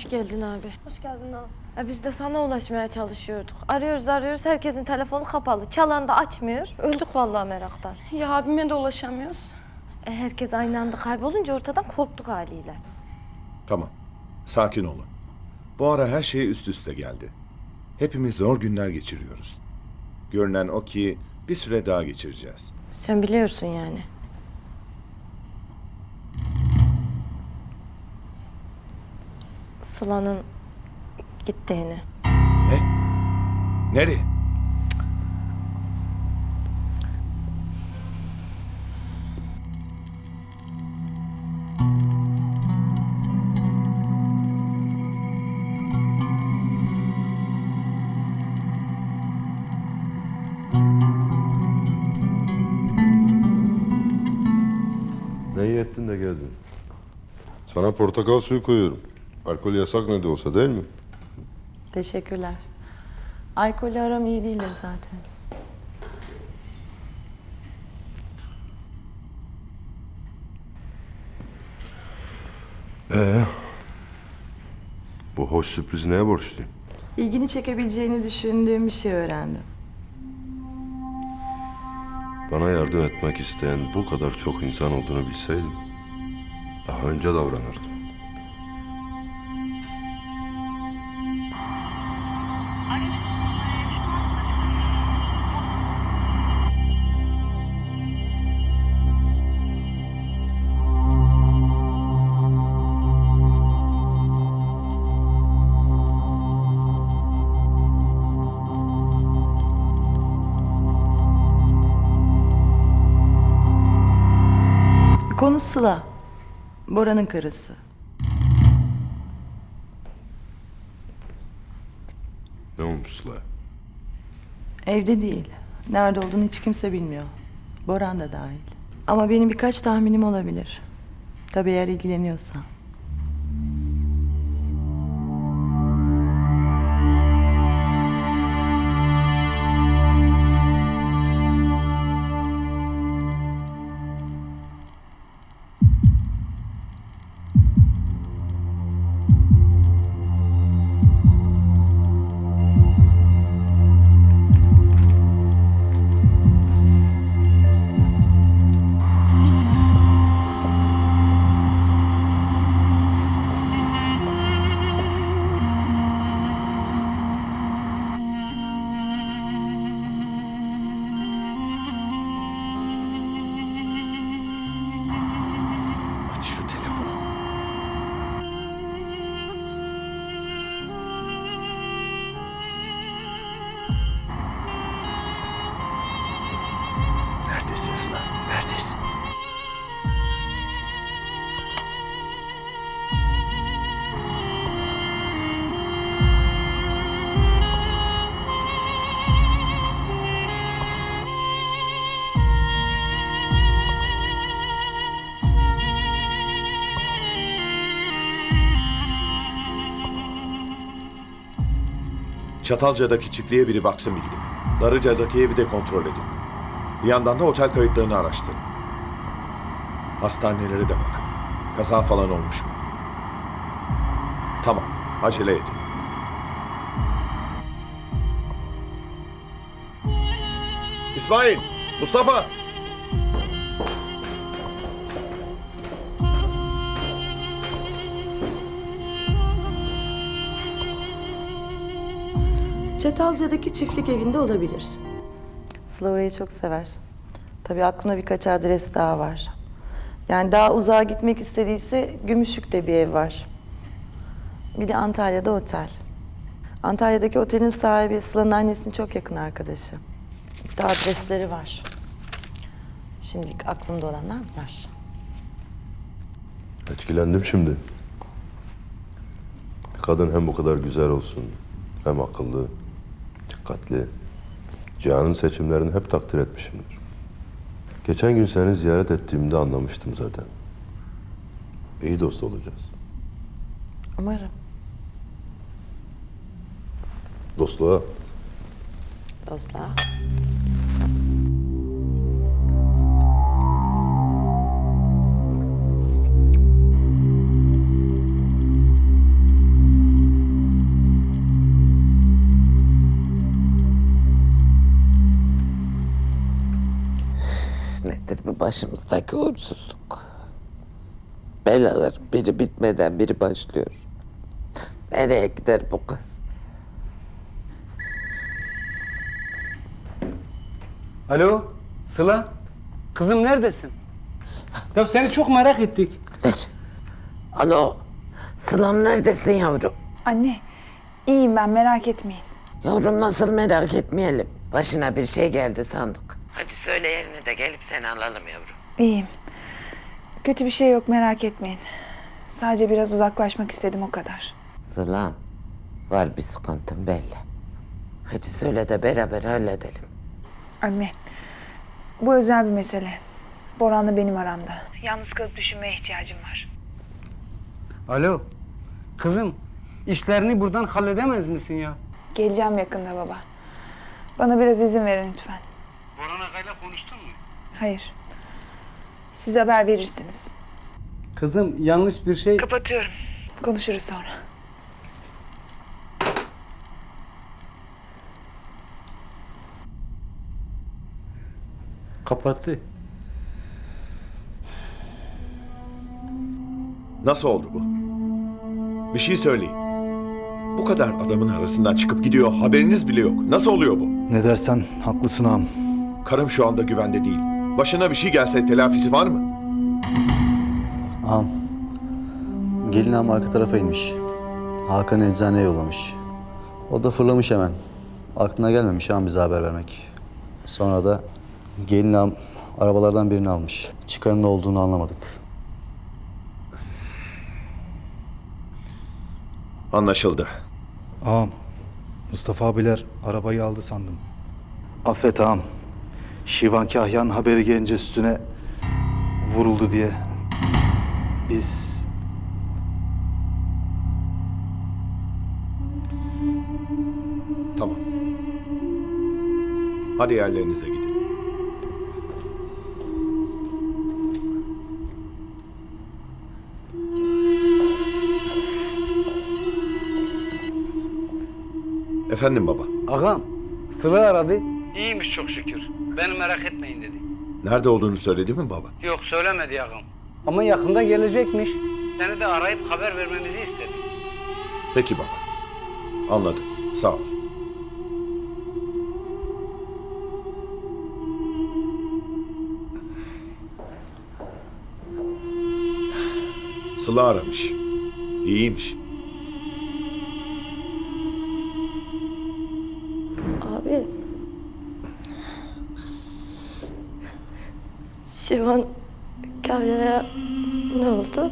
Hoş geldin abi. Hoş geldin ağam. Ya biz de sana ulaşmaya çalışıyorduk. Arıyoruz arıyoruz herkesin telefonu kapalı. Çalan da açmıyor. Öldük vallahi meraktan. Ya abime de ulaşamıyoruz. E, herkes aynı anda kaybolunca ortadan korktuk haliyle. Tamam. Sakin olun. Bu ara her şey üst üste geldi. Hepimiz zor günler geçiriyoruz. Görünen o ki bir süre daha geçireceğiz. Sen biliyorsun yani. Sıla'nın gittiğini. Ne? Nereye? Ne iyi ettin de geldin. Sana portakal suyu koyuyorum. Alkol yasak ne de olsa değil mi? Teşekkürler. Alkolle aram iyi değildir zaten. Ee? Bu hoş sürpriz neye borçlu? İlgini çekebileceğini düşündüğüm bir şey öğrendim. Bana yardım etmek isteyen bu kadar çok insan olduğunu bilseydim daha önce davranırdım. Konu Sıla. Bora'nın karısı. Ne olmuş Sıla? Evde değil. Nerede olduğunu hiç kimse bilmiyor. Boran da dahil. Ama benim birkaç tahminim olabilir. Tabii eğer ilgileniyorsa. Çatalca'daki çiftliğe biri baksın bir gidip. Darıca'daki evi de kontrol edin. Bir yandan da otel kayıtlarını araştırın. Hastanelere de bakın. Kaza falan olmuş mu? Tamam, acele edin. İsmail, Mustafa! Çatalca'daki çiftlik evinde olabilir. Sıla orayı çok sever. Tabii aklına birkaç adres daha var. Yani daha uzağa gitmek istediyse Gümüşlük'te bir ev var. Bir de Antalya'da otel. Antalya'daki otelin sahibi Sıla'nın annesinin çok yakın arkadaşı. Burada adresleri var. Şimdilik aklımda olanlar bunlar. Etkilendim şimdi. Bir kadın hem bu kadar güzel olsun, hem akıllı, dikkatli. Cihan'ın seçimlerini hep takdir etmişimdir. Geçen gün seni ziyaret ettiğimde anlamıştım zaten. İyi dost olacağız. Umarım. Dostluğa Dostlar. Başımızdaki uğursuzluk? Belaların biri bitmeden biri başlıyor. Nereye gider bu kız? Alo, Sıla. Kızım neredesin? Ya seni çok merak ettik. Ver. Alo, Sılam neredesin yavrum? Anne, iyiyim ben merak etmeyin. Yavrum nasıl merak etmeyelim. Başına bir şey geldi sandık. Hadi söyle yerine de gelip seni alalım yavrum. İyiyim. Kötü bir şey yok merak etmeyin. Sadece biraz uzaklaşmak istedim o kadar. Sılam, var bir sıkıntın belli. Hadi söyle de beraber halledelim. Anne, bu özel bir mesele. Boran'la benim aramda. Yalnız kalıp düşünmeye ihtiyacım var. Alo, kızım. işlerini buradan halledemez misin ya? Geleceğim yakında baba. Bana biraz izin verin lütfen. Boran Aga'yla konuştun mu? Hayır. Siz haber verirsiniz. Kızım yanlış bir şey... Kapatıyorum. Konuşuruz sonra. Kapattı. Nasıl oldu bu? Bir şey söyleyin. Bu kadar adamın arasından çıkıp gidiyor, haberiniz bile yok. Nasıl oluyor bu? Ne dersen haklısın ağam. Karım şu anda güvende değil. Başına bir şey gelse telafisi var mı? Ağam. Gelin ağam arka tarafa inmiş. Hakan eczaneye yollamış. O da fırlamış hemen. Aklına gelmemiş ağam bize haber vermek. Sonra da gelin ağam arabalardan birini almış. Çıkarın ne olduğunu anlamadık. Anlaşıldı. Ağam, Mustafa abiler arabayı aldı sandım. Affet ağam. Şivan Kahyan haberi gelince üstüne vuruldu diye. Biz Tamam. Hadi yerlerinize gidin. Efendim baba. Ağam, Sıla aradı. İyiymiş çok şükür. Beni merak etmeyin dedi. Nerede olduğunu söyledi mi baba? Yok söylemedi ağam. Ama yakında gelecekmiş. Seni de arayıp haber vermemizi istedi. Peki baba. Anladım. Sağ ol. Sıla aramış. İyiymiş. Abi. Şivan Kahya'ya ne oldu?